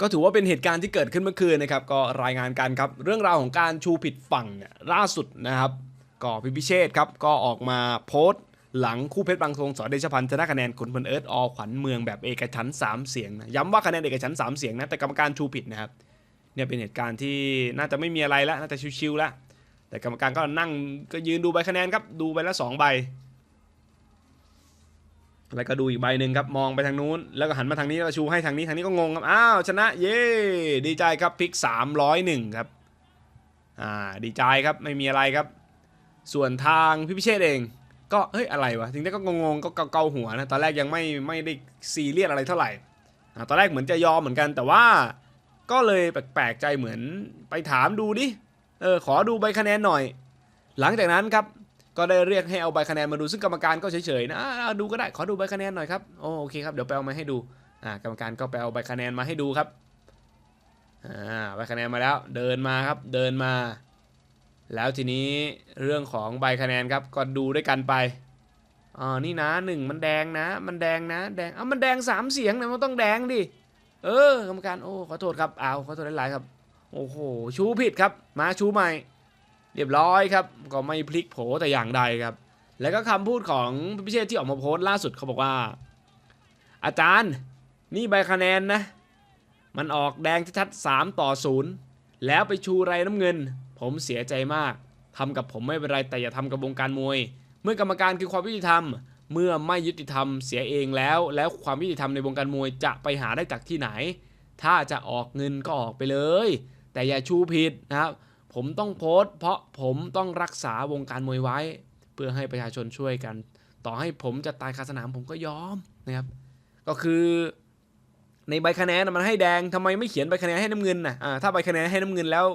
ก็ถือว่าเป็นเหตุการณ์ที่เกิดขึ้นเมื่อคืนนะครับ ก็รายงานกันครับ เรื่องราวของการชูผิดฝั่งเนี่ยล่าสุดนะครับ ก็พิพิเชษครับ ก็ออกมาโพสต์ หลังคู่เพชรบางทงสอเดชพันธ์ชนะคะแนนขุนพลเอิร์ธอขวัญเมืองแบบเอกฉันสามเสียงนะย้ำว่าคะแนนเอกฉันสามเสียงนะแต่กรรมการชูผิดนะครับเนี่ยเป็นเหตุการณ์ที่น่าจะไม่มีอะไรแล้วน่าจะชิวๆแล้วแต่กรรมการก็นั่งก็ยืนดูใบคะแนนครับดูใบละสองใบ แล้วก็ดูอีกใบหนึ่งครับมองไปทางนู้น แล้วก็หันมาทางนี้แล้วชูให้ทางนี้ทางนี้ก็งงครับอ้าวชนะเย้ดีใจครับพลิก 301 ครับอ่าดีใจครับไม่มีอะไรครับ ส่วนทางพี่พิเชษเอง ก็เฮ้ยอะไรวะถึงได้ก็งงๆก็เกาหัวนะตอนแรกยังไม่ไม่ได้ซีเรียสอะไรเท่าไหร่ตอนแรกเหมือนจะยอมเหมือนกัน แต่ว่าก็เลยแปลกๆใจเหมือนไปถามดูดิเออขอดูใบคะแนนหน่อย หลังจากนั้นครับ ก็ได้เรียกให้เอาใบคะแนนมาดูซึ่งกรรมการก็เฉยๆนะอ่าดูก็ได้ขอดูใบคะแนนหน่อยครับโอโอเคครับเดี๋ยวไปเอามาให้ดูอ่ากรรมการก็ไปเอาใบคะแนนมาให้ดูครับอ่าใบคะแนนมาแล้วเดินมาครับเดินมา แล้วทีนี้เรื่องของใบคะแนนครับก็ดูด้วยกันไปอ๋อนี่นะหนึ่งมันแดงนะ มันแดงนะ แดงเอ้ามันแดงสามเสียงนะมันต้องแดงดิเออกรรมการโอ้ขอโทษครับเอาขอโทษหลายๆครับ โอ้โหชูผิดครับ มาชูใหม่ เรียบร้อยครับ ก็ไม่พลิกโผแต่อย่างใดครับ แล้วก็คำพูดของพิเชษที่ออกมาโพสต์ล่าสุดเขาบอกว่า อาจารย์นี่ใบคะแนนนะ มันออกแดงชัดๆสามต่อศูนย์แล้วไปชูไรน้ำเงิน ผมเสียใจมากทำกับผมไม่เป็นไรแต่อย่าทำกับวงการมวย เมื่อกรรมการคือความยุติธรรม เมื่อไม่ยุติธรรมเสียเองแล้ว แล้วความยุติธรรมในวงการมวยจะไปหาได้จากที่ไหน ถ้าจะออกเงินก็ออกไปเลย แต่อย่าชูผิดนะครับ ผมต้องโพสต์เพราะผมต้องรักษาวงการมวยไว้ เพื่อให้ประชาชนช่วยกัน ต่อให้ผมจะตายคาสนามผมก็ยอมนะครับ ก็คือในใบคะแนนมันให้แดงทำไมไม่เขียนใบคะแนนให้น้ำเงินนะอ่าถ้าใบคะแนนให้น้ำเงินแล้ว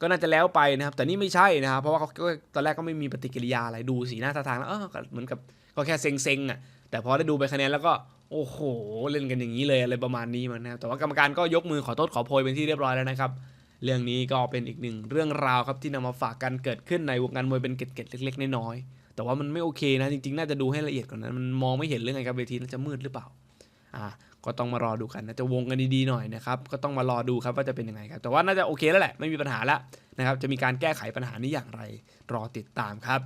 ก็น่าจะแล้วไปนะครับ แต่นี่ไม่ใช่นะครับ เพราะว่าเขาตอนแรกก็ไม่มีปฏิกิริยาอะไรดูสีหน้าท่าทางแล้วเออเหมือนกับก็แค่เซ็งๆอะแต่พอได้ดูใบคะแนนแล้วก็โอ้โห เล่นกันอย่างนี้เลยอะไรประมาณนี้มันนะครับแต่ว่ากรรมการก็ยกมือขอโทษขอโพยเป็นที่เรียบร้อยแล้วนะครับ เรื่องนี้ก็เป็นอีกหนึ่งเรื่องราวครับที่นำมาฝากกันเกิดขึ้นในวงการมวยเป็นเกล็ดๆเล็ก ๆน้อยๆแต่ว่ามันไม่โอเคนะจริงๆ น่าจะดูให้ละเอียดกว่านนั้นมันมองไม่เห็นเรื่องไงครับเวทีน่าจะมืดหรือเปล่าอ่าก็ต้องมารอดูกันนะจะวงกันดีๆหน่อยนะครับก็ต้องมารอดูครับว่าจะเป็นยังไงครับแต่ว่าน่าจะโอเคแล้วแหละไม่มีปัญหาแล้วนะครับจะมีการแก้ไขปัญหานี้อย่างไร รอติดตามครับ